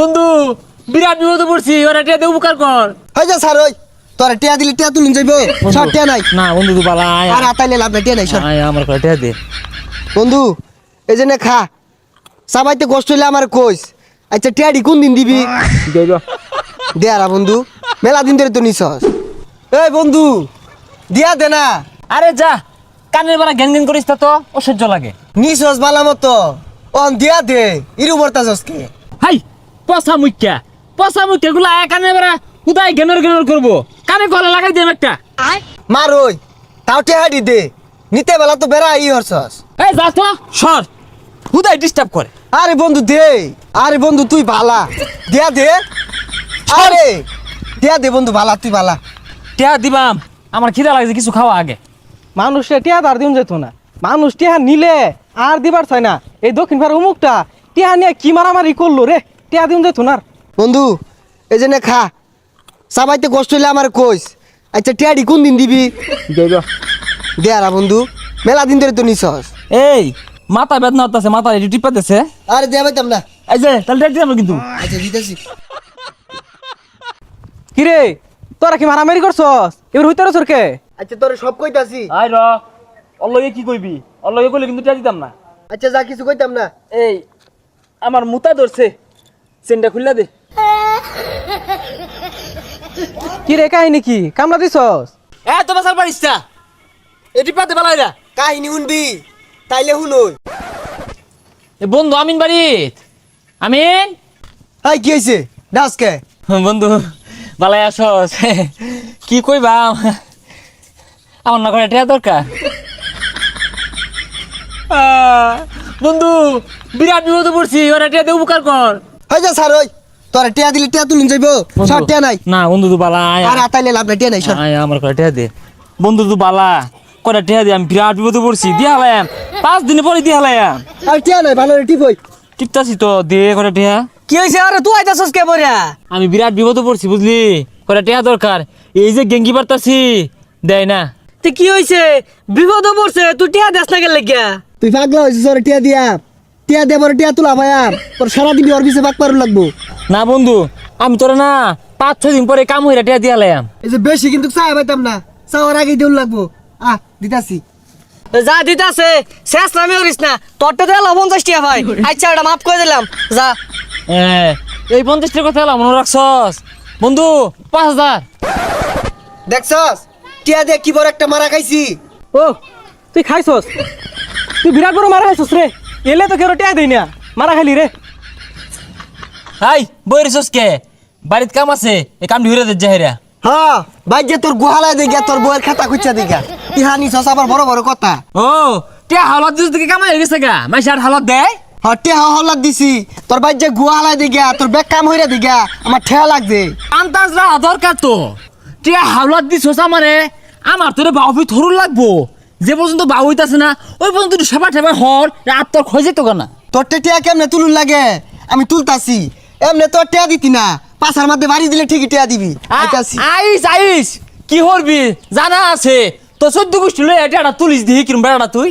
বন্ধু বিরাট বিপদে পড়ছি ওরা টিয়া দিয়ে উপকার কর। হয়ে যা স্যার ওই তোরা টিয়া দিলে টিয়া তুলুন যাইব। সব টিয়া নাই। না বন্ধু তুই বালা আর আতাইলে লাভ নাই টিয়া নাই সর আয় আমার করে টিয়া দে। বন্ধু এই জন্য খা। সবাইতে কষ্ট হইলে আমার কইস। আচ্ছা টিয়াডি কোন দিন দিবি? দে আরা বন্ধু। মেলা দিন ধরে তো নিছস। এই বন্ধু দিয়া দে না। আরে যা কানের বারা গ্যান গ্যান করিস তা তো অসহ্য লাগে। নিছস বালা মতো। অন দিয়া দে। ইরু বর্তাছস কে হাই! পচা মুখ্যা। পচা মুখ্যা গুলা আয় কানের বারা উদাই গেনর গেনর করব। কানে গলা লাগাই দেব একটা। মার ওই তাও টিয়াডি দে। নিতে বেলা তো বেড়া ই হরছস। এই যা তো সর। হুদাই ডিস্টার্ব করে। আরে বন্ধু দে আরে বন্ধু তুই ভালা দেয়া দে। আরে দেয়া দে বন্ধু ভালা তুই ভালা টিয়া দিবাম। আমার খিদা লাগছে কিছু খাওয়া আগে। মানুষে টিয়া আর দিন যেত না। মানুষ টিয়া নিলে আর দিবার চাই না। এই দক্ষিণ ভারত উমুকটা টিয়া নিয়ে কি মারামারি করল রে? টিয়া দিন যেত না আর। বন্ধু এই জন্য খা। সবাইতে কষ্ট হইলে আমার কইস। আচ্ছা টিয়াডি কোন দিন দিবি? দে আরা বন্ধু মেলা দিন ধরে তো নিছস। এই মাথা বেদনা হতেছে মাথা এটি টিপা দিছে আরে দেয়া পাইতাম না। এই যে তাহলে টিয়া দিলাম কিন্তু। আচ্ছা দিতেছি। কি রে তোরা কি মারামারি করছস? এবার হইতে রসর কে? আচ্ছা তোরে সব কইতাছি। আই র অল্লগে কি কইবি? অল্লগে কইলে কিন্তু টিয়া দিতাম না। আচ্ছা যা কিছু কইতাম না। এই আমার মুতা ধরছে। চেনটা খুললা দে। কি রে কাহিনী কি? কামলা দিছস? এ তো বাসার পারিস না এটি পাতে বালাইরা কাহিনী শুনবি তাইলে শুনই। এ বন্ধু আমিন বাড়িত। আমিন? হাই কি হয়েছে ডাসকে বন্ধু বালাই আসস। কি কইবা? আমার না করে টিয়া দরকার? আহ, বন্ধু বিরাট বিপদে পড়ছি ওরা টিয়া দিয়ে উপকার কর। হয়ে যা স্যার ওই। তোরা টিয়া দিলে টিয়া তুলুন যাইব। সব টিয়া নাই। না বন্ধু তুই বালা আর আতাইলে লাভ নাই টিয়া নাই সর আমার করে টিয়া দে। বন্ধু তুই বালা করে টিয়া দে আমি বিরাট বিপদে পড়ছি দিয়া হলাম পাঁচ দিন পরে দিয়া হলাম আর টিয়া নাই ভালো টিপ হই। টিপতাছি তো দে করে টিয়া। কি হয়েছে আরে তুই আইতাছস কে বরিয়া আমি বিরাট বিপদে পড়ছি বুঝলি? করে টিয়া দরকার? এই যে গেঙ্গি পারতাছি। দেয় না। তে কি হয়েছে বিপদ পড়ছে তুই টিয়া দেশ না গেলে তুই পাগলা হয়েছিস ওরে টিয়া দিয়া। টিয়া দিয়ে বড় টিয়া তুলা ভাইয়া তোর সারাদিন ওর পিছে পাক পারু লাগবো। না বন্ধু আমি তোরা না পাঁচ ছয় দিন পরে কাম হইরা টিয়া দিয়া লাম এই যে বেশি কিন্তু চা পাইতাম না চাওয়ার আগে দেউল লাগবো। আহ দিতাছি। যা দিতাছে শেষ নামে করিস না। তোরটা দিয়ে পঞ্চাশ টিয়া ভাই। আচ্ছা ওটা মাফ করে দিলাম। যা। হ্যাঁ এই পঞ্চাশটার কথা এলাম মনে রাখছস? বন্ধু পাঁচ হাজার। দেখছস? টিয়া দিয়ে কি বড় একটা মারা খাইছি। ও তুই খাইছস? তুই বিরাট বড় মারা খাইছস রে। এলে তো কেউ টিয়া দেই না। মারা খাইলি রে। হাই বই রেছস কে? বাড়িতে কাম আছে এই কাম হইরা দে জাহেরা। হ্যাঁ ভাই যে তোর গুহালায় দেখা তোর বইয়ের খাতা খুঁজছা দেখা ইহানি সস আবার বড় বড় কথা। ও টিয়া হালত দিস থেকে কামাই হয়ে গেছে গা। মাইসে আর হালত দেয়? হ্যাঁ টিয়া হল্লার দিছি। তোর ভাই যে গুহালায় দেখা তোর বেগ কাম হইরা দেখা আমার ঠেয়া লাগছে। আন্তাজ রা দরকার তো। টিয়া হালত দিছস আমারে আমার তোরে বাউফি থরুর লাগবো। যে পর্যন্ত বাউ হইতাছে না ওই পর্যন্ত তুই সেবা ঠেবা হর আর তোর খোঁজে তো না তোর টেটিয়া কেমনে তুলুন লাগে? আমি তুলতাছি। এমনে তোর টেয়া দিতি না। পাশার মধ্যে বাড়ি দিলে ঠিকই টেয়া দিবি। আইস আইস কি করবি জানা আছে। তো সদ্য গোষ্ঠী লই এটা তুলিস দিহি কিরম বেড়াটা তুই।